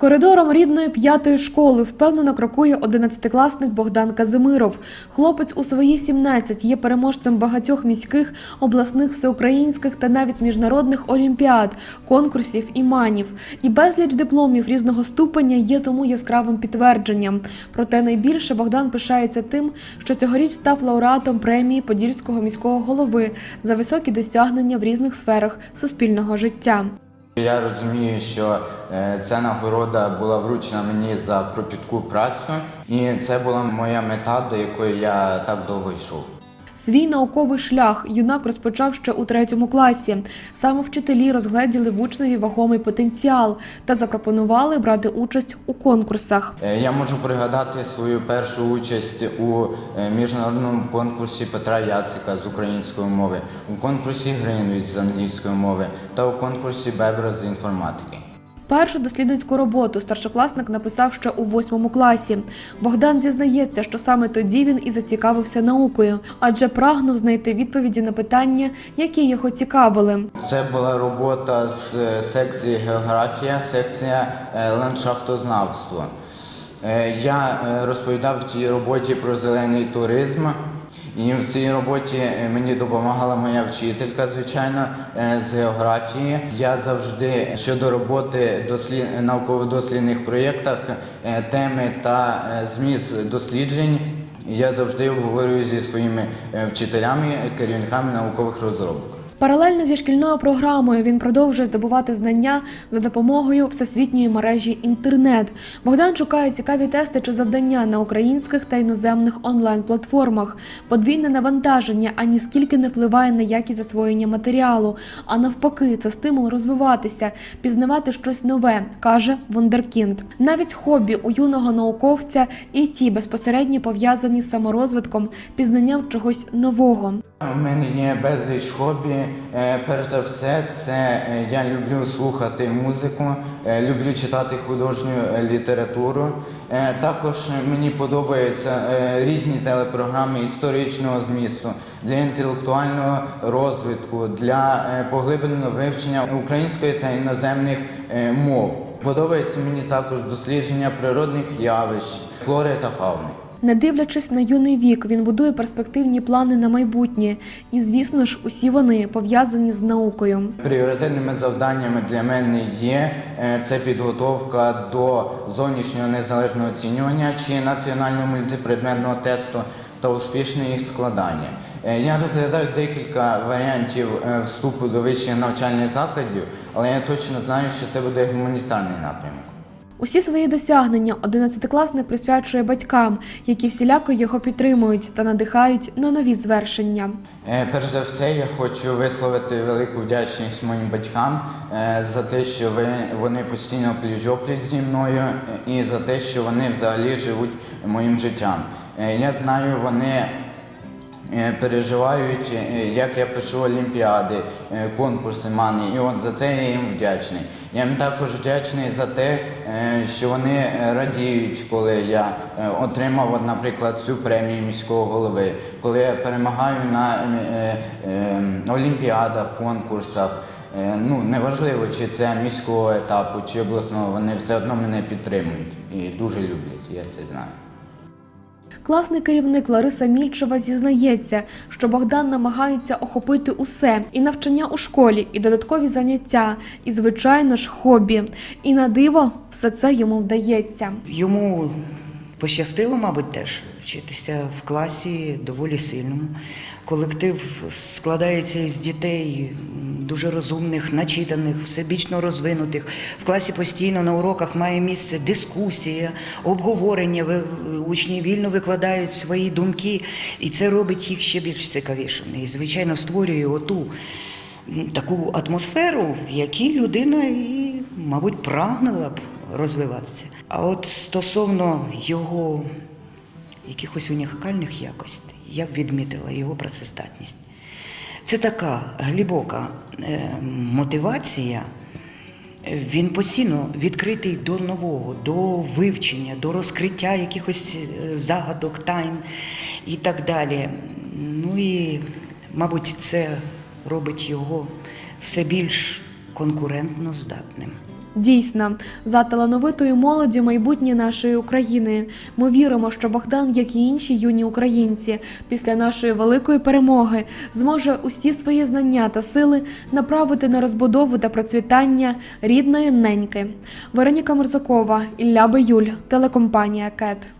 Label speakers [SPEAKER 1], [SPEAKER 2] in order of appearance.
[SPEAKER 1] Коридором рідної п'ятої школи впевнено крокує одинадцятикласник Богдан Казимиров. Хлопець у свої 17 є переможцем багатьох міських, обласних, всеукраїнських та навіть міжнародних олімпіад, конкурсів і манів. І безліч дипломів різного ступеня є тому яскравим підтвердженням. Проте найбільше Богдан пишається тим, що цьогоріч став лауреатом премії Подільського міського голови за високі досягнення в різних сферах суспільного життя.
[SPEAKER 2] Я розумію, що е, ця нагорода була вручена мені за кропітку працю, і це була моя мета, до якої я так довго йшов.
[SPEAKER 1] Свій науковий шлях юнак розпочав ще у третьому класі. Саме вчителі розгледіли в учневі вагомий потенціал та запропонували брати участь у конкурсах.
[SPEAKER 2] Е, Я можу пригадати свою першу участь у е, міжнародному конкурсі Петра Яцика з української мови, у конкурсі Гринвіч з англійської мови та у конкурсі Бебра з інформатики.
[SPEAKER 1] Першу дослідницьку роботу старшокласник написав ще у восьмому класі. Богдан зізнається, що саме тоді він і зацікавився наукою, адже прагнув знайти відповіді на питання, які його цікавили.
[SPEAKER 2] Це була робота з е, секції географія, секція е, ландшафтознавство. Е, Я розповідав в цій роботі про зелений туризм. І в цій роботі е, мені допомагала моя вчителька, звичайно, е, з географії. Я завжди щодо роботи дослід... науково-дослідних проєктах, е, теми та зміст досліджень. Я завжди обговорюю зі своїми вчителями, керівниками наукових розробок.
[SPEAKER 1] Паралельно зі шкільною програмою він продовжує здобувати знання за допомогою всесвітньої мережі інтернет. Богдан шукає цікаві тести чи завдання на українських та іноземних онлайн-платформах. Подвійне навантаження ані скільки не впливає на якість засвоєння матеріалу, а навпаки, це стимул розвиватися, пізнавати щось нове, каже Вундеркінд. Навіть хобі у юного науковця і ті безпосередньо пов'язані з саморозвитком, пізнанням чогось нового.
[SPEAKER 2] У мене є безліч хобі. Е, Перш за все, це е, я люблю слухати музику, е, люблю читати художню літературу. Також мені подобаються різні телепрограми історичного змісту для інтелектуального розвитку, для поглибленого вивчення української та іноземних мов. Подобається мені також дослідження природних явищ, флори та фауни.
[SPEAKER 1] Не дивлячись на юний вік, він будує перспективні плани на майбутнє, і звісно ж, усі вони пов'язані з наукою.
[SPEAKER 2] Пріоритетними завданнями для мене є е, це підготовка до зовнішнього незалежного оцінювання чи національного мультипредметного тесту та успішне їх складання. Е, Я розглядаю декілька варіантів е, вступу до вищих навчальних закладів, але я точно знаю, що це буде гуманітарний напрямок.
[SPEAKER 1] Усі свої досягнення одинадцятикласник присвячує батькам, які всіляко його підтримують та надихають на нові звершення.
[SPEAKER 2] Е, Перш за все, я хочу висловити велику вдячність моїм батькам е, за те, що вони постійно пліч-опліч зі мною е, і за те, що вони взагалі живуть моїм життям. Я знаю, вони переживають, е, як я пишу олімпіади, е, конкурси мані, і от за це я їм вдячний. Я їм також вдячний за те, е, що вони е, радіють, коли я е, отримав, от, наприклад, цю премію міського голови, коли я перемагаю на е, е, олімпіадах, конкурсах. Е, Ну, неважливо, чи це міського етапу, чи обласного, вони все одно мене підтримують і дуже люблять, я це знаю.
[SPEAKER 1] Класний керівник Лариса Мільчева зізнається, що Богдан намагається охопити усе і навчання у школі, і додаткові заняття, і звичайно ж хобі. І на диво все це йому вдається.
[SPEAKER 3] Йому пощастило, мабуть, теж вчитися в класі доволі сильному. Колектив складається із дітей дуже розумних, начитаних, всебічно розвинутих. В класі постійно на уроках має місце дискусія, обговорення. Учні вільно викладають свої думки, і це робить їх ще більш цікавішими. І, звичайно, створює оту таку атмосферу, в якій людина і, мабуть, прагнула б розвиватися. А от стосовно його якихось унікальних якостей, я б відмітила його працездатність. Це така глибока е, мотивація. Він постійно відкритий до нового, до вивчення, до розкриття якихось е, загадок, тайн і так далі. Ну і, мабуть, це робить його все більш конкурентно здатним.
[SPEAKER 1] Дійсно, за талановитою молоді майбутнє нашої України. Ми віримо, що Богдан, як і інші юні українці, після нашої великої перемоги зможе усі свої знання та сили направити на розбудову та процвітання рідної неньки. Вероніка Мерзакова, Ілля Баюль, телекомпанія КЕТ.